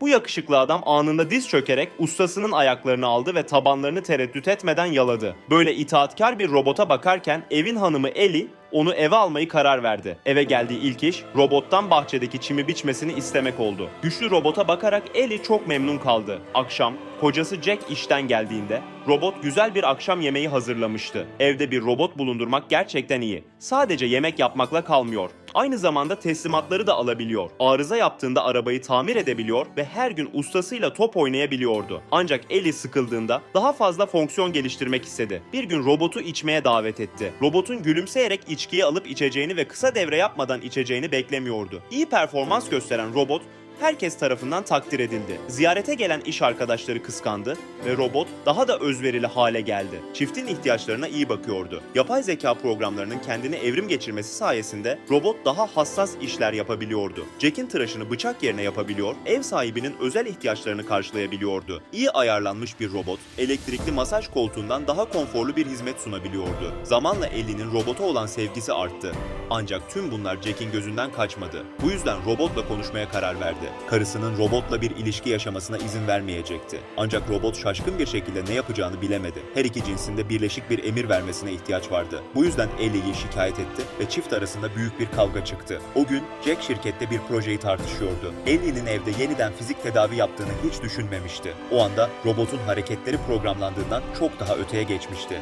Bu yakışıklı adam anında diz çökerek ustasının ayaklarını aldı ve tabanlarını tereddüt etmeden yaladı. Böyle itaatkar bir robota bakarken evin hanımı Ellie onu eve almayı karar verdi. Eve geldiği ilk iş robottan bahçedeki çimi biçmesini istemek oldu. Güçlü robota bakarak Ellie çok memnun kaldı. Akşam kocası Jack işten geldiğinde robot güzel bir akşam yemeği hazırlamıştı. Evde bir robot bulundurmak gerçekten iyi. Sadece yemek yapmakla kalmıyor. Aynı zamanda teslimatları da alabiliyor. Arıza yaptığında arabayı tamir edebiliyor ve her gün ustasıyla top oynayabiliyordu. Ancak Ellie sıkıldığında daha fazla fonksiyon geliştirmek istedi. Bir gün robotu içmeye davet etti. Robotun gülümseyerek içkiyi alıp içeceğini ve kısa devre yapmadan içeceğini beklemiyordu. İyi performans gösteren robot herkes tarafından takdir edildi. Ziyarete gelen iş arkadaşları kıskandı ve robot daha da özverili hale geldi. Çiftin ihtiyaçlarına iyi bakıyordu. Yapay zeka programlarının kendine evrim geçirmesi sayesinde robot daha hassas işler yapabiliyordu. Jack'in tıraşını bıçak yerine yapabiliyor, ev sahibinin özel ihtiyaçlarını karşılayabiliyordu. İyi ayarlanmış bir robot, elektrikli masaj koltuğundan daha konforlu bir hizmet sunabiliyordu. Zamanla Ellie'nin robota olan sevgisi arttı. Ancak tüm bunlar Jack'in gözünden kaçmadı. Bu yüzden robotla konuşmaya karar verdi. Karısının robotla bir ilişki yaşamasına izin vermeyecekti. Ancak robot şaşkın bir şekilde ne yapacağını bilemedi. Her iki cinsinde birleşik bir emir vermesine ihtiyaç vardı. Bu yüzden Ellie'yi şikayet etti ve çift arasında büyük bir kavga çıktı. O gün Jack şirkette bir projeyi tartışıyordu. Ellie'nin evde yeniden fizik tedavi yaptığını hiç düşünmemişti. O anda robotun hareketleri programlandığından çok daha öteye geçmişti.